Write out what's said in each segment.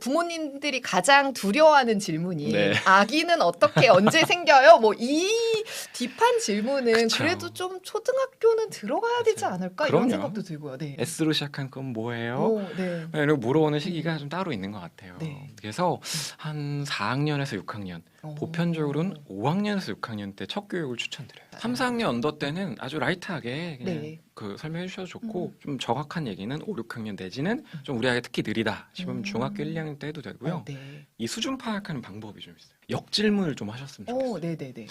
부모님들이 가장 두려워하는 질문이 네. 아기는 어떻게 언제 생겨요? 뭐 이 딥한 질문은 그쵸. 그래도 좀 초등학교는 들어가야 되지 않을까 그럼요. 이런 생각도 들고요. 네. S로 시작한 건 뭐예요? 오, 네. 이런 물어보는 시기가 좀 따로 있는 것 같아요. 네. 그래서 한 4학년에서 6학년, 오. 보편적으로는 5학년에서 6학년 때 첫 교육을 추천드려요. 3, 4학년 언더 때는 아주 라이트하게 그냥 네. 그 설명해 주셔도 좋고 좀 정확한 얘기는 5, 6학년 내지는 좀 우리 아이 특히 느리다 싶으면 음. 중학교 1, 2학년 때 해도 되고요. 어, 네. 이 수준 파악하는 방법이 좀 있어요. 역질문을 좀 하셨으면 좋겠어요. 오, 네, 네, 네.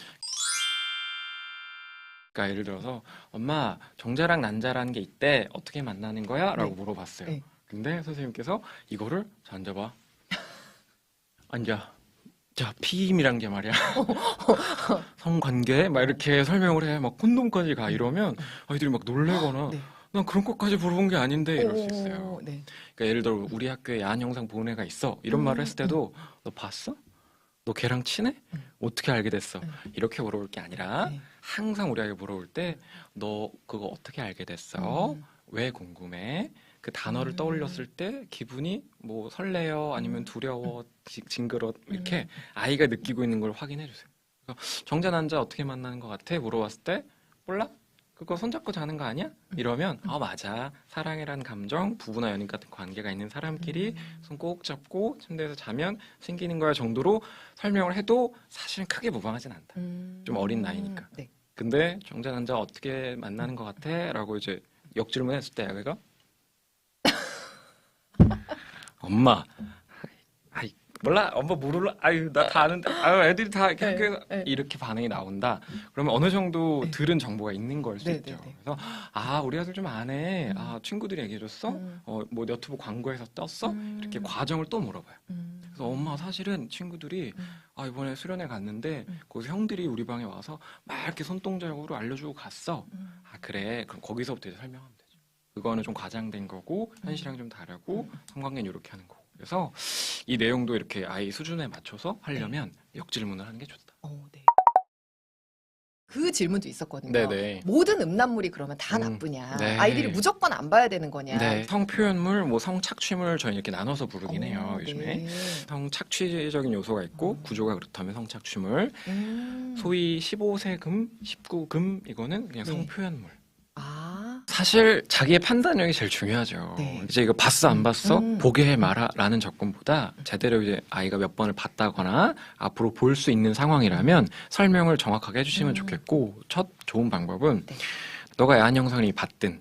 그러니까 예를 들어서 엄마 정자랑 난자라는 게 있대 어떻게 만나는 거야? 라고 네. 물어봤어요. 네. 근데 선생님께서 이거를 자 앉아봐 앉아 자 피임이란 게 말이야 성관계 막 이렇게 설명을 해 막 콘돔까지 가 이러면 아이들이 막 놀래거나 네. 난 그런 것까지 물어본 게 아닌데 이럴 수 오, 있어요. 네. 그러니까 예를 들어 우리 학교에 야한 영상 보는 애가 있어 이런 음, 말을 했을 때도 너 봤어? 너 걔랑 친해? 음. 어떻게 알게 됐어? 음. 이렇게 물어볼 게 아니라 네. 항상 우리 아이가 물어볼 때 너 그거 어떻게 알게 됐어? 음. 왜 궁금해? 그 단어를 음. 떠올렸을 때 기분이 뭐 설레요 아니면 음. 두려워 지- 징그러 이렇게 음. 아이가 느끼고 있는 걸 확인해 주세요. 정자 난자 어떻게 만나는 것 같아? 물어봤을 때 몰라? 그거 손잡고 자는 거 아니야? 이러면 아 맞아 사랑이란 감정 부부나 연인 같은 관계가 있는 사람끼리 손 꼭 잡고 침대에서 자면 생기는 거야 정도로 설명을 해도 사실은 크게 무방하진 않다. 음. 좀 어린 나이니까. 네. 근데 정자 난자 어떻게 만나는 것 같아? 라고 이제 역질문했을 때 아이가 엄마 아이 몰라 엄마 모르라 아유 나 다 아는데 아유 애들이 다 이렇게 네, 학교에서 네. 이렇게 반응이 나온다 그러면 어느 정도 네. 들은 정보가 있는 걸수 네, 있죠. 그래서 아 우리 아들 좀 아네 음. 아 친구들이 얘기해줬어 음. 어뭐 너튜브 광고에서 떴어 음. 이렇게 과정을 또 물어봐요 음. 그래서 엄마 사실은 친구들이 음. 아 이번에 수련회 갔는데 음. 거기서 형들이 우리 방에 와서 막 이렇게 손동작으로 알려주고 갔어. 음. 아 그래 그럼 거기서부터 이제 설명하면 되죠. 그거는 좀 과장된 거고 현실이랑 좀 다르고 성관계는 이렇게 하는 거고. 그래서 이 내용도 이렇게 아이 수준에 맞춰서 하려면 역질문을 하는 게 좋다. 어, 네. 그 질문도 있었거든요. 네네. 모든 음란물이 그러면 다 음, 나쁘냐? 네. 아이들이 무조건 안 봐야 되는 거냐? 네. 성 표현물, 뭐 성 착취물 저희 이렇게 나눠서 부르긴 어, 해요 요즘에. 네. 성 착취적인 요소가 있고 구조가 그렇다면 성 착취물. 음. 소위 15세 금, 19금 이거는 그냥 네. 성표현물. 아, 사실 자기의 판단력이 제일 중요하죠. 네. 이제 이거 봤어 안 봤어 음. 보게 해 마라라는 접근보다 제대로 이제 아이가 몇 번을 봤다거나 앞으로 볼 수 있는 상황이라면 설명을 정확하게 해주시면 음. 좋겠고 첫 좋은 방법은 네. 너가 야한 영상을 봤든 네.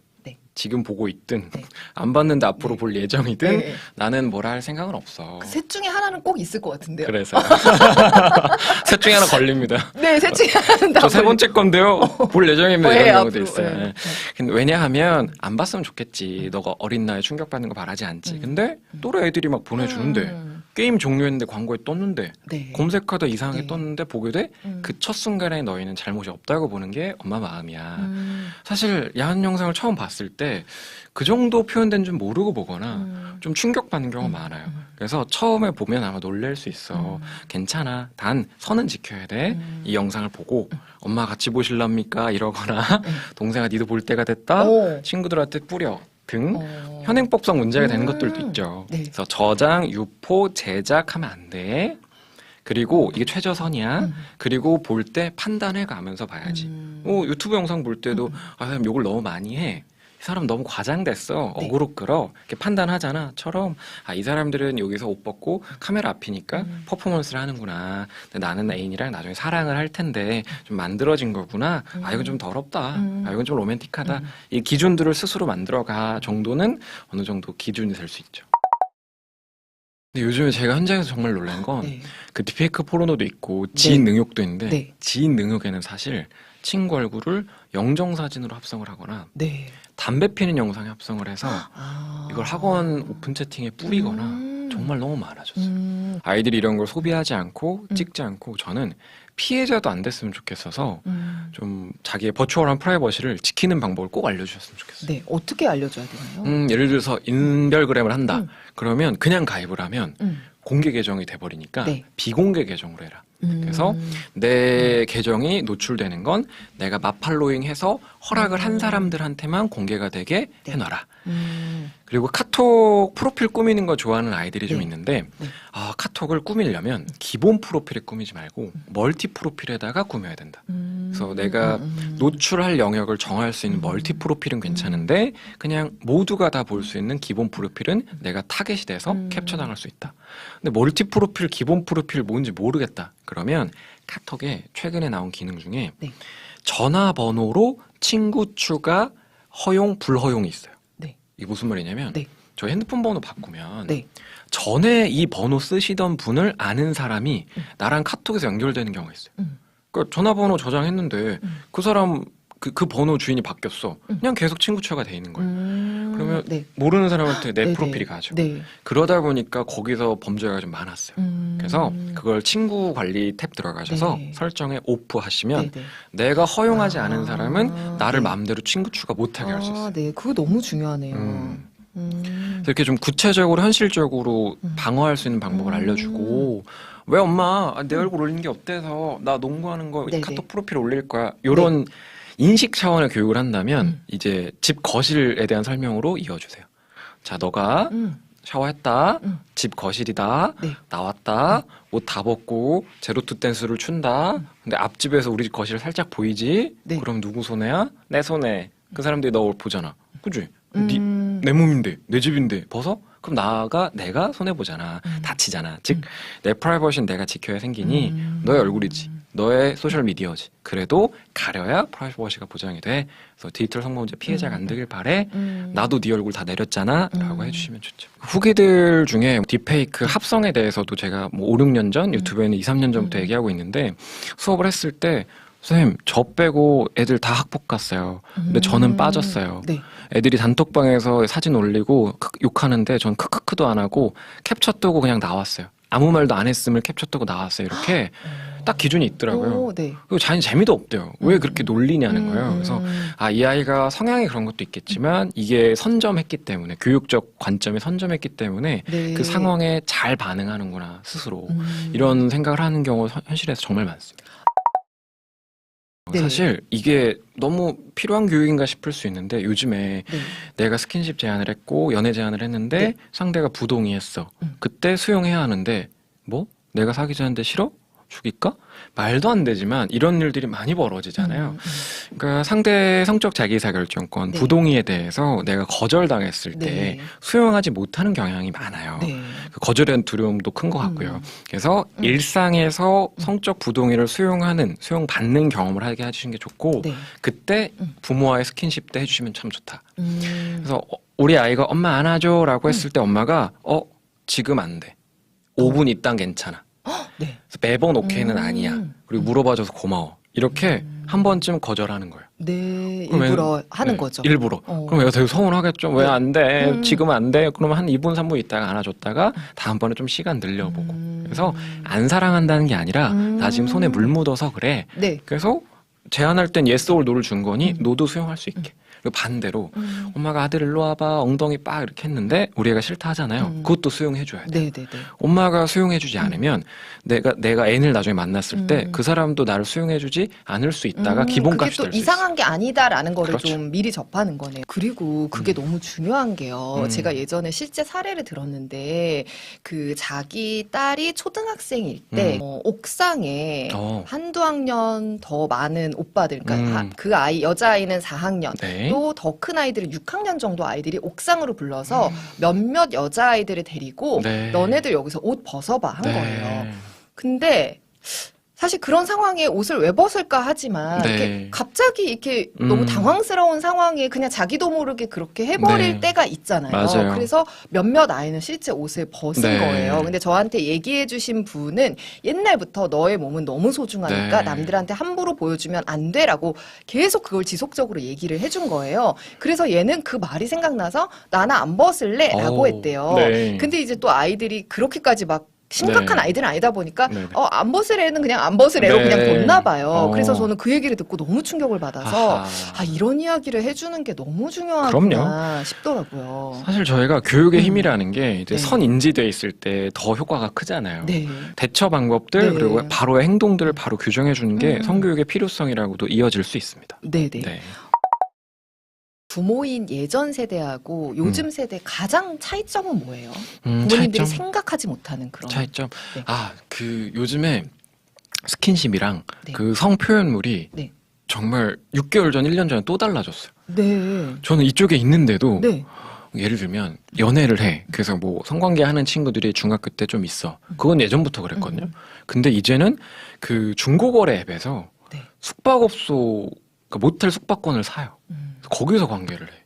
지금 보고 있든 네. 안 봤는데 앞으로 네. 볼 예정이든 네. 나는 뭐라 할 생각은 없어. 그 셋 중에 하나는 꼭 있을 것 같은데요. 그래서 셋 중에 하나 걸립니다. 네, 셋 중에 하나는 다 저세 번째 건데요. 볼 예정입니다. 네, 이런 경우도 앞으로, 있어요. 네. 근데 왜냐하면 안 봤으면 좋겠지. 너가 어린 나이에 충격받는 거 바라지 않지. 음. 근데 또래 애들이 막 보내주는데 음. 게임 종료했는데 광고에 떴는데 네. 검색하다 이상하게 네. 떴는데 보게 돼? 음. 그첫 순간에 너희는 잘못이 없다고 보는 게 엄마 마음이야. 음. 사실 야한 영상을 처음 봤을 때 그 정도 표현된 줄 모르고 보거나 음. 좀 충격받는 경우가 음. 많아요. 음. 그래서 처음에 보면 아마 놀랄 수 있어. 음. 괜찮아. 단 선은 지켜야 돼. 음. 이 영상을 보고 엄마 같이 보실랍니까? 이러거나 음. 동생아 니도 볼 때가 됐다. 오. 친구들한테 뿌려 등 어. 현행법상 문제가 되는 음. 것들도 있죠. 네. 그래서 저장, 유포, 제작하면 안 돼. 그리고 이게 최저선이야. 음. 그리고 볼 때 판단해 가면서 봐야지. 음. 어, 유튜브 영상 볼 때도 음. 아, 사람 욕을 너무 많이 해. 이 사람 너무 과장됐어. 네. 어그로 끌어. 이렇게 판단하잖아. 처럼 아, 이 사람들은 여기서 옷 벗고 카메라 앞이니까 음. 퍼포먼스를 하는구나. 근데 나는 애인이랑 나중에 사랑을 할 텐데 좀 만들어진 거구나. 아, 이건 좀 더럽다. 음. 아, 이건 좀 로맨틱하다. 음. 이 기준들을 스스로 만들어가 정도는 어느 정도 기준이 될 수 있죠. 근데 요즘에 제가 현장에서 정말 놀란 건 네. 그 디페이크 포르노도 있고 지인 능욕도 있는데 네. 지인 능욕에는 사실 친구 얼굴을 영정 사진으로 합성을 하거나 네. 담배 피는 영상에 합성을 해서 아. 이걸 학원 오픈 채팅에 뿌리거나 음. 정말 너무 많아졌어요. 음. 아이들이 이런 걸 소비하지 않고 음. 찍지 않고 저는 피해자도 안 됐으면 좋겠어서 음. 좀 자기의 버추얼한 프라이버시를 지키는 방법을 꼭 알려주셨으면 좋겠어요. 네. 어떻게 알려줘야 되나요? 음, 예를 들어서 인별그램을 한다. 음. 그러면 그냥 가입을 하면 음. 공개 계정이 돼버리니까 네. 비공개 계정으로 해라. 음. 그래서 내 계정이 노출되는 건 내가 마팔로잉 해서 허락을 한 음. 사람들한테만 공개가 되게 네. 해놔라. 음. 그리고 카톡 프로필 꾸미는 거 좋아하는 아이들이 좀 네. 있는데 네. 아 카톡을 꾸미려면 기본 프로필에 꾸미지 말고 멀티 프로필에다가 꾸며야 된다. 음. 그래서 내가 음. 노출할 영역을 정할 수 있는 음. 멀티 프로필은 괜찮은데 그냥 모두가 다 볼 수 있는 기본 프로필은 내가 타겟이 돼서 음. 캡처 당할 수 있다. 근데 멀티 프로필, 기본 프로필 뭔지 모르겠다. 그러면 카톡에 최근에 나온 기능 중에 네. 전화번호로 친구 추가 허용, 불허용이 있어요. 네. 이게 무슨 말이냐면 네. 저희 핸드폰 번호 바꾸면 네. 전에 이 번호 쓰시던 분을 아는 사람이 음. 나랑 카톡에서 연결되는 경우가 있어요. 음. 그러니까 전화번호 저장했는데 음. 그 사람 그, 그 번호 주인이 바뀌었어. 음. 그냥 계속 친구 추가가 돼 있는 거예요. 음. 그러면 네. 모르는 사람한테 내 네, 프로필이 네. 가죠. 네. 그러다 보니까 거기서 범죄가 좀 많았어요. 음. 그래서 그걸 친구 관리 탭 들어가셔서 네. 설정에 오프 하시면 네, 네. 내가 허용하지 아. 않은 사람은 나를 네. 마음대로 친구 추가 못하게 할 수 있어요. 아, 네. 그거 너무 중요하네요. 음. 음. 이렇게 좀 구체적으로 현실적으로 음. 방어할 수 있는 방법을 음. 알려주고 왜 엄마 아, 내 얼굴 올리는 게 어때서 나 농구하는 거 네네. 카톡 프로필 올릴 거야 요런 인식 차원의 교육을 한다면 음. 이제 집 거실에 대한 설명으로 이어주세요. 자 너가 음. 샤워했다 음. 집 거실이다 네. 나왔다 옷 다 벗고 제로투 댄스를 춘다 근데 앞집에서 우리 집 거실 살짝 보이지 네. 그럼 누구 손해야 내 손해 그 사람들이 너 보잖아 그지 네 음. 내 몸인데 내 집인데 벗어? 그럼 나가 내가 손해 보잖아 음. 다치잖아 즉 음. 내 프라이버시는 내가 지켜야 생기니 음. 너의 얼굴이지 너의 소셜 미디어지 그래도 가려야 프라이버시가 보장이 돼 그래서 디지털 성범죄 피해자가 안 되길 바래 음. 나도 네 얼굴 다 내렸잖아 라고 음. 해주시면 좋죠 후기들 중에 딥페이크 합성에 대해서도 제가 뭐 5, 6년 전 유튜브에는 2, 3년 전부터 음. 얘기하고 있는데 수업을 했을 때 선생님 저 빼고 애들 다 학폭 갔어요 근데 저는 음. 빠졌어요 네. 애들이 단톡방에서 사진 올리고 크- 욕하는데 전 크크크도 안 하고 캡처 뜨고 그냥 나왔어요. 아무 말도 안 했음을 캡처 뜨고 나왔어요. 이렇게 딱 기준이 있더라고요. 오, 네. 그리고 자기 재미도 없대요. 왜 음. 그렇게 놀리냐는 음, 거예요. 그래서 음. 아, 이 아이가 성향이 그런 것도 있겠지만 이게 선점했기 때문에 교육적 관점에 선점했기 때문에 네. 그 상황에 잘 반응하는구나 스스로 음. 이런 생각을 하는 경우 가 현실에서 정말 많습니다. 네. 사실 이게 너무 필요한 교육인가 싶을 수 있는데 요즘에 네. 내가 스킨십 제안을 했고 연애 제안을 했는데 네. 상대가 부동의했어. 음. 그때 수용해야 하는데 뭐 내가 사귀자는데 싫어? 죽일까? 말도 안 되지만 이런 일들이 많이 벌어지잖아요. 음, 음. 그러니까 상대 성적 자기사결정권 네. 부동의에 대해서 내가 거절당했을 때 네. 수용하지 못하는 경향이 많아요. 네. 그 거절에 대한 두려움도 큰 것 같고요. 음. 그래서 음. 일상에서 성적 부동의를 수용하는 수용받는 경험을 하게 해주시는 게 좋고 네. 그때 음. 부모와의 스킨십 때 해주시면 참 좋다. 음. 그래서 어, 우리 아이가 엄마 안아줘라고 했을 때 엄마가 어 지금 안 돼. 5분 있단 괜찮아. 네. 매번 오케이는 음. 아니야. 그리고 물어봐줘서 고마워. 이렇게 음. 한 번쯤 거절하는 거예요. 네. 일부러 애는- 하는 네, 거죠. 일부러. 어. 그럼 애가 되게 서운하겠죠. 왜 네. 안 돼? 음. 지금 안 돼? 그러면 한 2분, 3분 있다가 안아줬다가 다음번에 좀 시간 늘려보고. 음. 그래서 안 사랑한다는 게 아니라 음. 나 지금 손에 물 묻어서 그래. 네. 그래서 제안할 땐 yes or no를 준 거니 음. 노도 수용할 수 있게. 반대로 음. 엄마가 아들 일로 와봐 엉덩이 빡 이렇게 했는데 우리 애가 싫다 하잖아요. 음. 그것도 수용해줘야 돼. 네, 네, 네. 엄마가 수용해주지 않으면 내가 내가 애를 나중에 만났을 때 음. 그 사람도 나를 수용해주지 않을 수 있다가 음, 기본값이 그게 또될수 있어. 이상한 게 아니다라는 거를 그렇죠. 좀 미리 접하는 거네요. 그리고 그게 음. 너무 중요한 게요. 음. 제가 예전에 실제 사례를 들었는데 그 자기 딸이 초등학생일 때 음. 어, 옥상에 어. 한두 학년 더 많은 오빠들, 그러니까 음. 하- 그 아이 여자아이는 4학년, 네. 또더 큰 아이들은 6학년 정도 아이들이 옥상으로 불러서 음. 몇몇 여자 아이들을 데리고 네. 너네들 여기서 옷 벗어봐 한 네. 거예요. 근데 사실 그런 상황에 옷을 왜 벗을까 하지만 네. 이렇게 갑자기 이렇게 음. 너무 당황스러운 상황에 그냥 자기도 모르게 그렇게 해버릴 네. 때가 있잖아요. 맞아요. 그래서 몇몇 아이는 실제 옷을 벗은 네. 거예요. 근데 저한테 얘기해주신 분은 옛날부터 너의 몸은 너무 소중하니까 네. 남들한테 함부로 보여주면 안 돼라고 계속 그걸 지속적으로 얘기를 해준 거예요. 그래서 얘는 그 말이 생각나서 나는 안 벗을래라고 오, 했대요. 네. 근데 이제 또 아이들이 그렇게까지 막 심각한 네. 아이들은 아니다 보니까 네네. 어, 안 벗으래는 그냥 안 벗으래로 네. 그냥 뒀나 봐요. 어. 그래서 저는 그 얘기를 듣고 너무 충격을 받아서 아하. 아 이런 이야기를 해주는 게 너무 중요하구나 그럼요. 싶더라고요. 사실 저희가 교육의 음. 힘이라는 게 이제 네. 선 인지돼 있을 때 더 효과가 크잖아요. 네. 대처 방법들 네. 그리고 바로의 행동들을 바로 규정해 주는 게 음. 성교육의 필요성이라고도 이어질 수 있습니다. 네 네. 네. 부모인 예전 세대하고 요즘 세대 가장 차이점은 뭐예요? 음, 부모님들이 차이점. 생각하지 못하는 그런. 차이점. 네. 아, 그 요즘에 스킨십이랑 네. 그성 표현물이 네. 정말 6개월 전, 1년 전에 또 달라졌어요. 네. 저는 이쪽에 있는데도 네. 예를 들면 연애를 해. 그래서 뭐 성관계 하는 친구들이 중학교 때 좀 있어. 그건 예전부터 그랬거든요. 음. 근데 이제는 그 중고거래 앱에서 네. 숙박업소 그러니까 모텔 숙박권을 사요. 음. 거기서 관계를 해.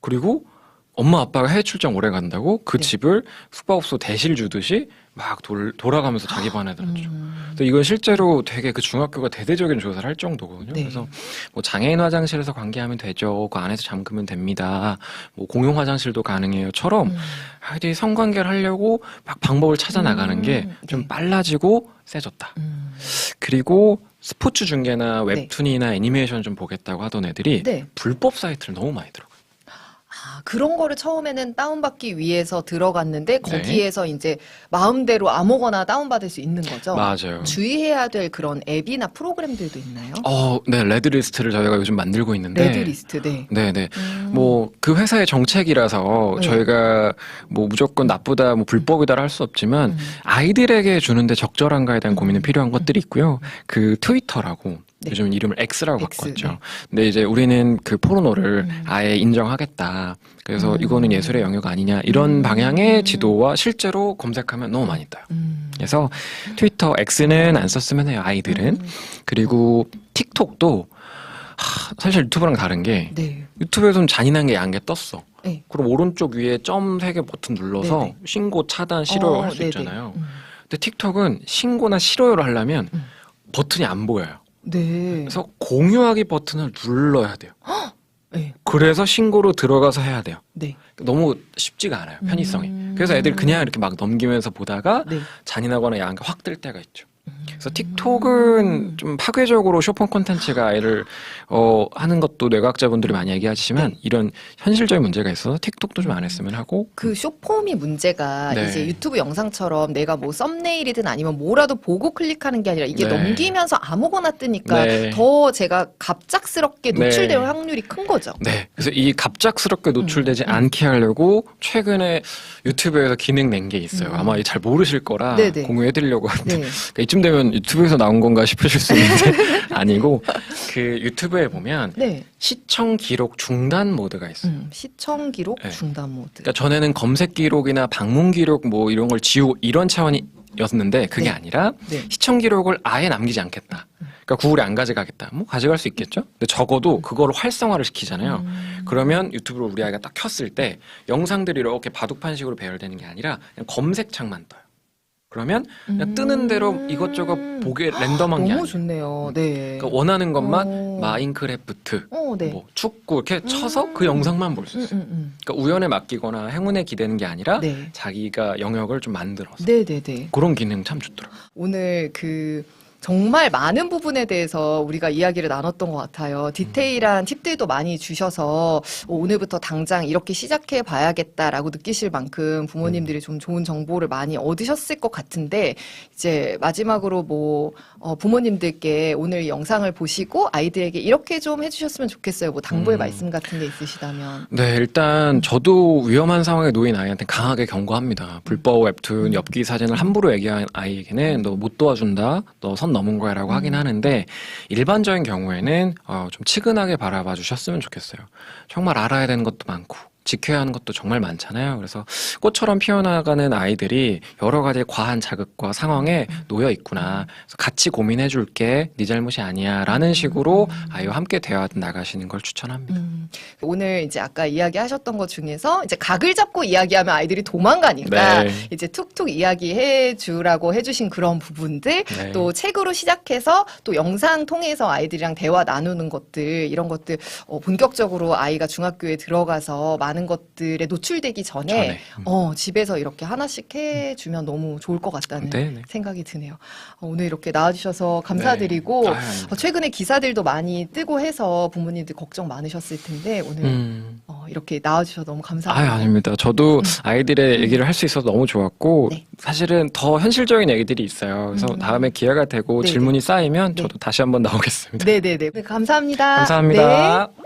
그리고 엄마 아빠가 해외 출장 오래 간다고 그 네. 집을 숙박업소 대실 주듯이 막 돌, 돌아가면서 자기 반에 들었죠. 음. 이건 실제로 되게 그 중학교가 대대적인 조사를 할 정도거든요. 네. 그래서 뭐 장애인 화장실에서 관계하면 되죠. 그 안에서 잠그면 됩니다. 뭐 공용 화장실도 가능해요.처럼 음. 아이들이 성관계를 하려고 막 방법을 찾아 나가는 게 음, 좀 네. 빨라지고 세졌다. 음. 그리고 스포츠 중계나 네. 웹툰이나 애니메이션 좀 보겠다고 하던 애들이 네. 불법 사이트를 너무 많이 들어가요. 아, 그런 거를 처음에는 다운받기 위해서 네. 들어갔는데 거기에서 이제 마음대로 아무거나 다운받을 수 있는 거죠. 맞아요. 주의해야 될 그런 앱이나 프로그램들도 있나요? 어, 네, 레드리스트를 저희가 요즘 만들고 있는데. 레드리스트, 네. 네, 네. 음. 뭐그 회사의 정책이라서 네. 저희가 뭐 무조건 나쁘다, 뭐 불법이다를 할수 없지만 음. 아이들에게 주는데 적절한가에 대한 음. 고민은 필요한 것들이 있고요. 그 트위터라고 네. 요즘 이름을 X라고 X, 바꿨죠. 네. 근데 이제 우리는 그 포르노를 음. 아예 인정하겠다. 그래서 음. 이거는 예술의 영역 아니냐 이런 음. 방향의 지도와 실제로 검색하면 너무 많이 떠요. 음. 그래서 트위터 X는 안 썼으면 해요. 아이들은 음. 그리고 틱톡도 하, 사실 유튜브랑 다른 게 네. 유튜브에서는 잔인한 게 양게 떴어. 네. 그럼 오른쪽 위에 점 세 개 버튼 눌러서 네네. 신고, 차단, 싫어요 어, 할수 네네. 있잖아요. 음. 근데 틱톡은 신고나 싫어요를 하려면 음. 버튼이 안 보여요. 네. 그래서 공유하기 버튼을 눌러야 돼요. 네. 그래서 신고로 들어가서 해야 돼요. 네. 너무 쉽지가 않아요. 편의성이. 음. 그래서 애들 그냥 이렇게 막 넘기면서 보다가 네. 잔인하거나 야한 게 확 뜰 때가 있죠. 그래서 음. 틱톡은 좀 파괴적으로 쇼폰 콘텐츠가 아이를 어 하는 것도 뇌과학자분들이 많이 얘기하지만 네. 이런 현실적인 문제가 있어서 틱톡도 좀 안 했으면 하고 그 쇼폼이 문제가 네. 이제 유튜브 영상처럼 내가 뭐 썸네일이든 아니면 뭐라도 보고 클릭하는 게 아니라 이게 네. 넘기면서 아무거나 뜨니까 네. 더 제가 갑작스럽게 네. 노출될 확률이 큰 거죠. 네. 그래서 이 갑작스럽게 노출되지 음, 음. 않게 하려고 최근에 유튜브에서 기능 낸 게 있어요. 음. 아마 잘 모르실 거라 네네. 공유해드리려고 하는데 네. 그러니까 이쯤 되면 유튜브에서 나온 건가 싶으실 수 있는데 아니고 그 유튜브에 보면 네. 시청 기록 중단 모드가 있어요. 음, 시청 기록 네. 중단 모드. 그러니까 전에는 검색 기록이나 방문 기록 뭐 이런 걸 지우고 이런 차원이었는데 그게 네. 아니라 네. 시청 기록을 아예 남기지 않겠다. 그러니까 구글에 안 가져가겠다. 뭐 가져갈 수 있겠죠. 근데 적어도 그거를 활성화를 시키잖아요. 음. 그러면 유튜브를 우리 아이가 딱 켰을 때 영상들이 이렇게 바둑판식으로 배열되는 게 아니라 그냥 검색창만 떠요. 그러면 그냥 뜨는 대로 이것저것 보게 랜덤한 게 음. 너무. 좋네요. 네. 그러니까 원하는 것만 어. 마인크래프트, 어, 네. 뭐 축구 이렇게 쳐서 음. 그 영상만 볼수 음, 있어요. 음, 음. 그러니까 우연에 맡기거나 행운에 기대는 게 아니라 네. 자기가 영역을 좀 만들어서 네, 네, 네. 그런 기능 참 좋더라고요. 오늘 그 정말 많은 부분에 대해서 우리가 이야기를 나눴던 것 같아요. 디테일한 팁들도 많이 주셔서 어, 오늘부터 당장 이렇게 시작해 봐야겠다라고 느끼실 만큼 부모님들이 좀 좋은 정보를 많이 얻으셨을 것 같은데 이제 마지막으로 뭐 어, 부모님들께 오늘 이 영상을 보시고 아이들에게 이렇게 좀 해주셨으면 좋겠어요. 뭐 당부의 음. 말씀 같은 게 있으시다면. 네, 일단 저도 위험한 상황에 놓인 아이한테 강하게 경고합니다. 불법 웹툰, 음. 엽기 사진을 함부로 얘기한 아이에게는 너 못 도와준다, 너선 넘은 거야 라고 음. 하긴 하는데 일반적인 경우에는 어, 좀 치근하게 바라봐 주셨으면 좋겠어요. 정말 알아야 되는 것도 많고. 지켜야 하는 것도 정말 많잖아요. 그래서 꽃처럼 피어나가는 아이들이 여러 가지 과한 자극과 상황에 놓여 있구나. 그래서 같이 고민해 줄게. 네 잘못이 아니야 라는 식으로 아이와 함께 대화 나가시는 걸 추천합니다. 음, 오늘 이제 아까 이야기하셨던 것 중에서 이제 각을 잡고 이야기하면 아이들이 도망가니까 네. 이제 툭툭 이야기해 주라고 해 주신 그런 부분들 네. 또 책으로 시작해서 또 영상 통해서 아이들이랑 대화 나누는 것들 이런 것들 어, 본격적으로 아이가 중학교에 들어가서 많은 많은 것들에 노출되기 전에 전에. 음. 어, 집에서 이렇게 하나씩 해주면 너무 좋을 것 같다는 네, 네. 생각이 드네요. 어, 오늘 이렇게 나와주셔서 감사드리고 네. 아. 어, 최근에 기사들도 많이 뜨고 해서 부모님들 걱정 많으셨을 텐데 오늘 음. 어, 이렇게 나와주셔서 너무 아, 감사합니다. 아닙니다. 저도 아이들의 얘기를 할 수 있어서 너무 좋았고 네. 사실은 더 현실적인 얘기들이 있어요. 그래서 음. 다음에 기회가 되고 네네. 질문이 쌓이면 네. 저도 다시 한번 나오겠습니다. 네네네. 네, 감사합니다. 감사합니다. 네.